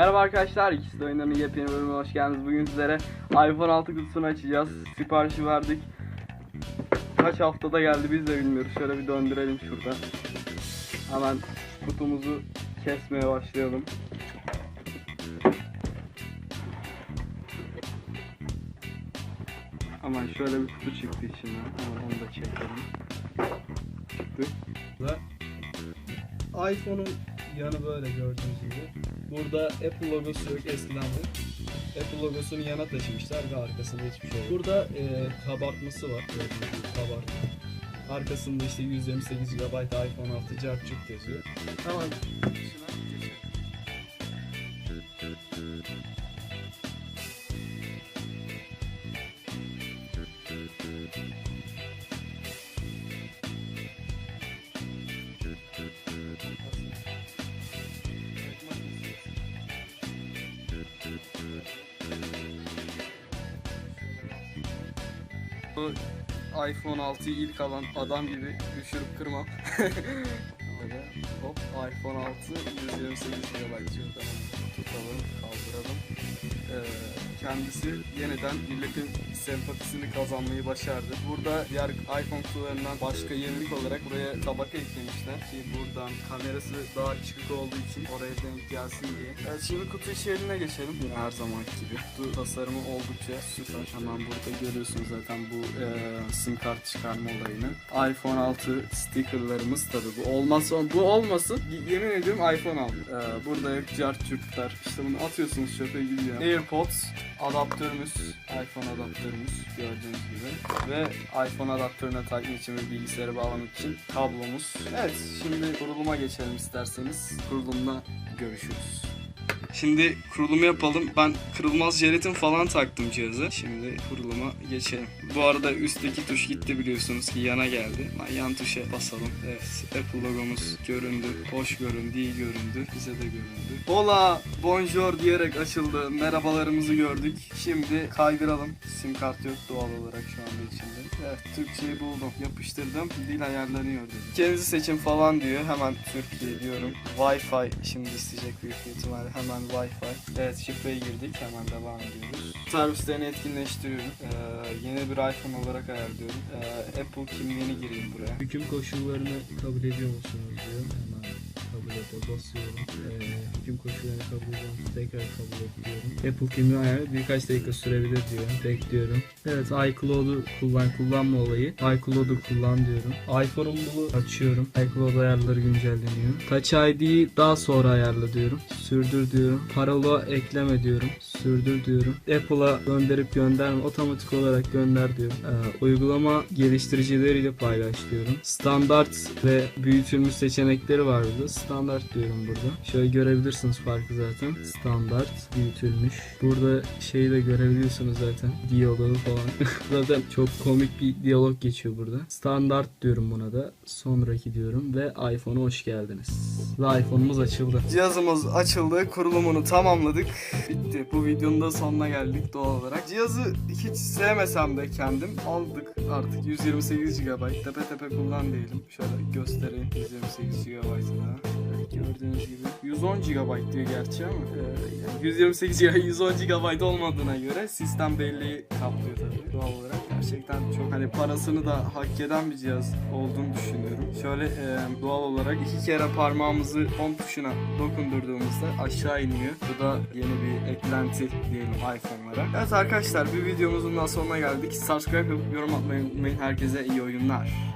arkadaşlar. İkisi de oyunların yepyeni bölümüne hoş geldiniz. Bugün sizlere iPhone 6 kutusunu açacağız. Siparişi verdik. Kaç haftada geldi biz de bilmiyoruz. Şöyle bir döndürelim şurada. Hemen kutumuzu kesmeye başlayalım. Hemen şöyle bir kutu çıktı içinden. Hemen onu da çekelim. Çıktı. İPhone'un yanı böyle gördüğünüz gibi. Burada Apple logosu yok eskiden var. Apple logosunu yana taşımışlar ve arkasında hiçbir şey yok. Burada e, kabartması var. Kabartma. Arkasında işte 128 GB iPhone 6 Cart yazıyor. Hemen Bu iPhone 6'yı ilk alan adam gibi düşürüp kırmam. İPhone 6 128 GB şuradan tutalım kaldıralım. Ee, kendisi yeniden milletin sempatisini kazanmayı başardı. Burada diğer iPhone kutularından başka yenilik olarak buraya tabaka eklemişler ki buradan kamerası daha çıkık olduğu için oraya denk gelsin diye. Evet şimdi kutu içeriğine geçelim. Yine her zamanki gibi. Kutu tasarımı oldukça süper. Hemen burada görüyorsunuz zaten bu e, sim kart çıkarma olayını. iPhone 6 stickerlarımız tabi bu olmazsa bu olmasın yemin ediyorum iPhone 6. Ee, burada hep cart çürtler. İşte bunu atıyorsunuz çöpe gidiyor. AirPods adaptörümüz, iPhone adaptörümüz gördüğünüz gibi ve iPhone adaptörüne takmak için ve bilgisayara bağlamak için kablomuz. Evet şimdi kuruluma geçelim isterseniz. Kurulumda görüşürüz. Şimdi kurulumu yapalım. Ben kırılmaz jelatin falan taktım cihaza. Şimdi kuruluma geçelim. Bu arada üstteki tuş gitti biliyorsunuz ki yana geldi. Ben yan tuşa basalım. Evet Apple logomuz göründü. Hoş göründü, iyi göründü. Bize de göründü. Hola, bonjour diyerek açıldı. Merhabalarımızı gördük. Şimdi kaydıralım. Sim kart yok doğal olarak şu anda içinde. Evet Türkçeyi buldum. Yapıştırdım. Dil ayarlanıyor dedi. Kendinizi seçin falan diyor. Hemen Türkiye diyorum. Wi-Fi şimdi isteyecek büyük ihtimalle. Hemen Wi-Fi. Evet şifreye girdik. Hemen devam ediyoruz. Servislerini etkinleştiriyorum. Ee, yeni bir iPhone olarak ayarlıyorum. Ee, Apple kimliğini gireyim buraya. Hüküm koşullarını kabul ediyor musunuz diyor. Hemen kabul ete basıyorum. Ee, hüküm koşullarını kabul ediyor musunuz? Tekrar kabul ediyorum. Apple kimliği ayarı birkaç dakika sürebilir diyor. Bekliyorum. Evet iCloud'u kullan kullanma olayı. iCloud'u kullan diyorum. bunu açıyorum. iCloud ayarları güncelleniyor. Touch ID'yi daha sonra ayarla diyorum. Sürdür diyorum. Parola ekleme diyorum. Sürdür diyorum. Apple'a gönderip gönderme otomatik olarak gönder diyorum. Ee, uygulama geliştiricileriyle paylaş diyorum. Standart ve büyütülmüş seçenekleri var burada. Standart diyorum burada. Şöyle görebilirsiniz farkı zaten. Standart, büyütülmüş. Burada şeyi de görebiliyorsunuz zaten. Diyalogu falan. zaten çok komik bir diyalog geçiyor burada. Standart diyorum buna da. Sonraki diyorum ve iPhone'a hoş geldiniz. Ve iPhone'umuz açıldı. Cihazımız açıldı, kurulumunu tamamladık. Bitti. Bu videonun da sonuna geldik doğal olarak. Cihazı hiç sevmesem de kendim aldık artık 128 GB. Tepe tepe kullan diyelim. Şöyle göstereyim 128 GB'ını. Gördüğünüz gibi 110 GB diyor gerçi ama e, yani 128 GB 110 GB olmadığına göre sistem belleği kaplıyor tabii doğal olarak. Gerçekten çok hani parasını da hak eden bir cihaz olduğunu düşünüyorum. Şöyle e, doğal olarak iki kere parmağımızı home tuşuna dokundurduğumuzda aşağı iniyor. Bu da yeni bir eklenti diyelim iPhone'lara. Evet arkadaşlar bir videomuzun daha sonuna geldik. Subscribe yapıp yorum atmayı unutmayın. Herkese iyi oyunlar.